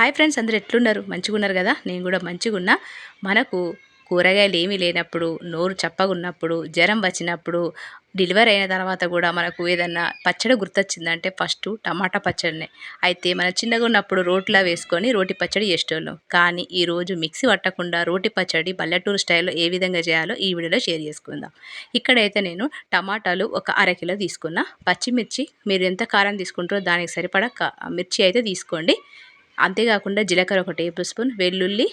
Hi friends అందరు ఎట్లున్నారు? మంచిగా ఉన్నారు కదా? నేను కూడా మంచిగున్నా. మనకు కూరగాయలు ఏమీ లేనప్పుడు నోరు చప్పగా ఉన్నప్పుడు జ్వరం వచ్చినప్పుడు డెలివరీ అయిన తర్వాత కూడా మనకు ఏదన్నా పచ్చడి గుర్తొచ్చిందంటే ఫస్ట్ టమాటా పచ్చడినే. అయితే మనం చిన్నగా ఉన్నప్పుడు రోట్లో వేసుకొని రోటి పచ్చడి చేసేవాళ్ళం కానీ ఈరోజు మిక్సీ పట్టకుండా రోటి పచ్చడి పల్లెటూరు స్టైల్లో ఏ విధంగా చేయాలో ఈ వీడియోలో షేర్ చేసుకుందాం. ఇక్కడైతే నేను టమాటాలు ఒక అరకిలో తీసుకున్నా. పచ్చిమిర్చి మీరు ఎంత కారం తీసుకుంటారో దానికి సరిపడా మిర్చి అయితే తీసుకోండి. అంతేకాకుండా జీలకర్ర ఒక టేబుల్ స్పూన్ వెల్లుల్లి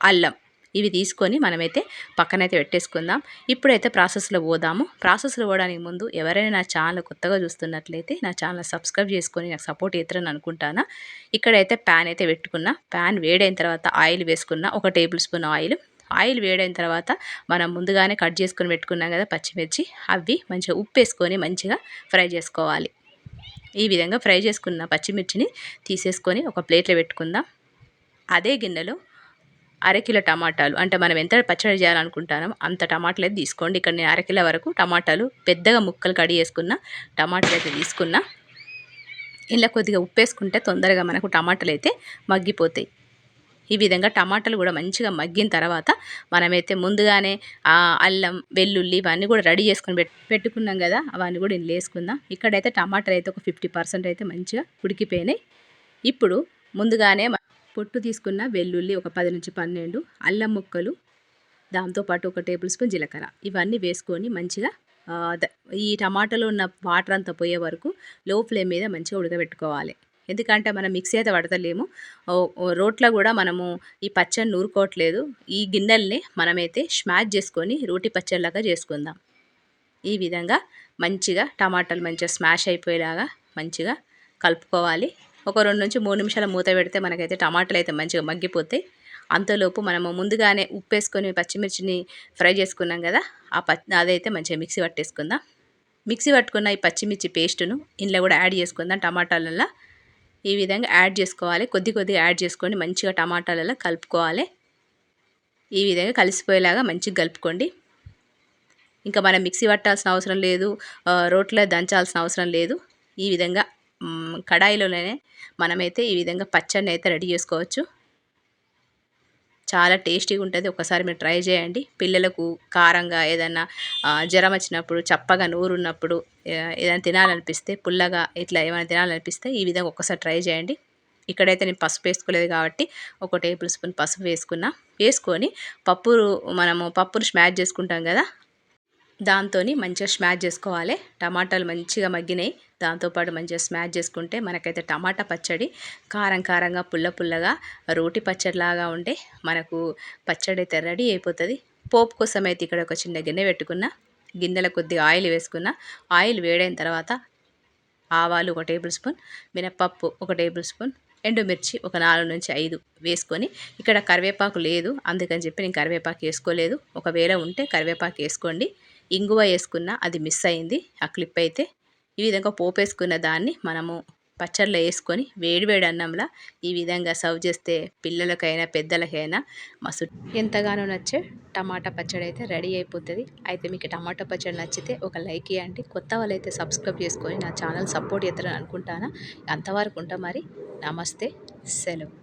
అల్లం. ఇవి తీసుకొని మనమైతే పక్కనైతే పెట్టేసుకుందాం. ఇప్పుడైతే ప్రాసెస్లో పోదాము. ప్రాసెస్లో పోవడానికి ముందు ఎవరైనా నా ఛానల్ కొత్తగా చూస్తున్నట్లయితే నా ఛానల్ సబ్స్క్రైబ్ చేసుకొని నాకు సపోర్ట్ చేస్తారని అనుకుంటాను. ఇక్కడైతే ప్యాన్ అయితే పెట్టుకున్నా. ప్యాన్ వేడైన తర్వాత ఆయిల్ వేసుకున్న. ఒక టేబుల్ స్పూన్ ఆయిల్. ఆయిల్ వేడైన తర్వాత మనం ముందుగానే కట్ చేసుకొని పెట్టుకున్నాం కదా పచ్చిమిర్చి. అవి మంచిగా ఉప్పు వేసుకొని మంచిగా ఫ్రై చేసుకోవాలి. ఈ విధంగా ఫ్రై చేసుకున్న పచ్చిమిర్చిని తీసేసుకొని ఒక ప్లేట్లో పెట్టుకుందాం. అదే గిన్నెలో అరకిలో టమాటాలు అంటే మనం ఎంత పచ్చడి చేయాలనుకుంటామో అంత టమాటాలు అయితే తీసుకోండి. ఇక్కడ నేను అరకిలో వరకు టమాటాలు పెద్దగా ముక్కలు కడి చేసుకున్న టమాటాలు అయితే తీసుకున్నా. ఇలా కొద్దిగా ఉప్పు వేసుకుంటే తొందరగా మనకు టమాటాలు అయితే మగ్గిపోతాయి. ఈ విధంగా టమాటాలు కూడా మంచిగా మగ్గిన తర్వాత మనమైతే ముందుగానే ఆ అల్లం వెల్లుల్లి ఇవన్నీ కూడా రెడీ చేసుకొని పెట్టుకున్నాం కదా అవన్నీ కూడా ఇందులో వేసుకుందాం. ఇక్కడైతే టమాటాలు అయితే ఒక ఫిఫ్టీ పర్సెంట్ అయితే మంచిగా ఉడికిపోయినాయి. ఇప్పుడు ముందుగానే పొట్టు తీసుకున్న వెల్లుల్లి ఒక పది నుంచి పన్నెండు అల్లం ముక్కలు దాంతోపాటు ఒక టేబుల్ స్పూన్ జీలకర్ర ఇవన్నీ వేసుకొని మంచిగా ఈ టమాటాలో ఉన్న వాటర్ అంతా పోయే వరకు లో ఫ్లేమ్ మీద మంచిగా ఉడకబెట్టుకోవాలి. ఎందుకంటే మనం మిక్సీ అయితే పడతలేము. రోట్లో కూడా మనము ఈ పచ్చడి నూరుకోవట్లేదు. ఈ గిన్నెల్ని మనమైతే స్మాష్ చేసుకొని రోటి పచ్చడిలాగా చేసుకుందాం. ఈ విధంగా మంచిగా టమాటాలు మంచిగా స్మాష్ అయిపోయేలాగా మంచిగా కలుపుకోవాలి. ఒక రెండు నుంచి మూడు నిమిషాల మూత పెడితే మనకైతే టమాటాలు అయితే మంచిగా మగ్గిపోతాయి అంతలోపు మనము ముందుగానే ఉప్పు వేసుకొని పచ్చిమిర్చిని ఫ్రై చేసుకున్నాం కదా ఆ పచ్చి అదైతే మంచిగా మిక్సీ పట్టేసుకుందాం. మిక్సీ పట్టుకున్న ఈ పచ్చిమిర్చి పేస్టును ఇందులో కూడా యాడ్ చేసుకుందాం టమాటాలలో ఈ విధంగా యాడ్ చేసుకోవాలి. కొద్ది కొద్దిగా యాడ్ చేసుకొని మంచిగా టమాటాలలో కలుపుకోవాలి. ఈ విధంగా కలిసిపోయేలాగా మంచిగా కలుపుకోండి. ఇంకా మనం మిక్సీ పట్టాల్సిన అవసరం లేదు. రోట్లో దంచాల్సిన అవసరం లేదు. ఈ విధంగా కడాయిలోనే మనమైతే ఈ విధంగా పచ్చడిని అయితే రెడీ చేసుకోవచ్చు. చాలా టేస్టీగా ఉంటుంది ఒకసారి మీరు ట్రై చేయండి. పిల్లలకు కారంగా ఏదైనా జ్వరం వచ్చినప్పుడు చప్పగా నూరు ఉన్నప్పుడు ఏదైనా తినాలనిపిస్తే పుల్లగా ఇట్లా ఏమైనా తినాలనిపిస్తే ఈ విధంగా ఒక్కసారి ట్రై చేయండి. ఇక్కడైతే నేను పసుపు వేసుకోలేదు కాబట్టి ఒక టేబుల్ స్పూన్ పసుపు వేసుకున్నా. వేసుకొని పప్పు మనము పప్పును స్మాష్ చేసుకుంటాం కదా దాంతో మంచిగా స్మాష్ చేసుకోవాలి. టమాటాలు మంచిగా మగ్గినాయి. దాంతోపాటు మంచిగా స్మాష్ చేసుకుంటే మనకైతే టమాటా పచ్చడి కారం కారంగా పుల్ల పుల్లగా రోటి పచ్చడిలాగా ఉంటే మనకు పచ్చడి అయితే రెడీ అయిపోతుంది. పోపు కోసం అయితే ఇక్కడ ఒక చిన్న గిన్నె పెట్టుకున్న గిన్నెలో కొద్దిగా ఆయిల్ వేసుకున్న. ఆయిల్ వేడైన తర్వాత ఆవాలు ఒక టేబుల్ స్పూన్ మినప్పప్పు ఒక టేబుల్ స్పూన్ ఎండుమిర్చి ఒక నాలుగు నుంచి ఐదు వేసుకొని ఇక్కడ కరివేపాకు లేదు. అందుకని చెప్పి నేను కరివేపాకు వేసుకోలేదు. ఒకవేళ ఉంటే కరివేపాకు వేసుకోండి. ఇంగువ వేసుకున్న అది మిస్ అయింది. ఆ క్లిప్ అయితే ఈ విధంగా పోపు వేసుకున్న దాన్ని మనము పచ్చళ్ళలో వేసుకొని వేడివేడి అన్నంలా ఈ విధంగా సర్వ్ చేస్తే పిల్లలకైనా పెద్దలకైనా మస్తు ఎంతగానో నచ్చే టమాటా పచ్చడి అయితే రెడీ అయిపోతుంది. అయితే మీకు టమాటా పచ్చడి నచ్చితే ఒక లైక్ ఇవ్వండి కొత్త వాళ్ళు అయితే సబ్స్క్రైబ్ చేసుకొని నా ఛానల్ సపోర్ట్ చేస్తారని అనుకుంటాను. అంతవరకు ఉంటా మరి. నమస్తే. సెలవు.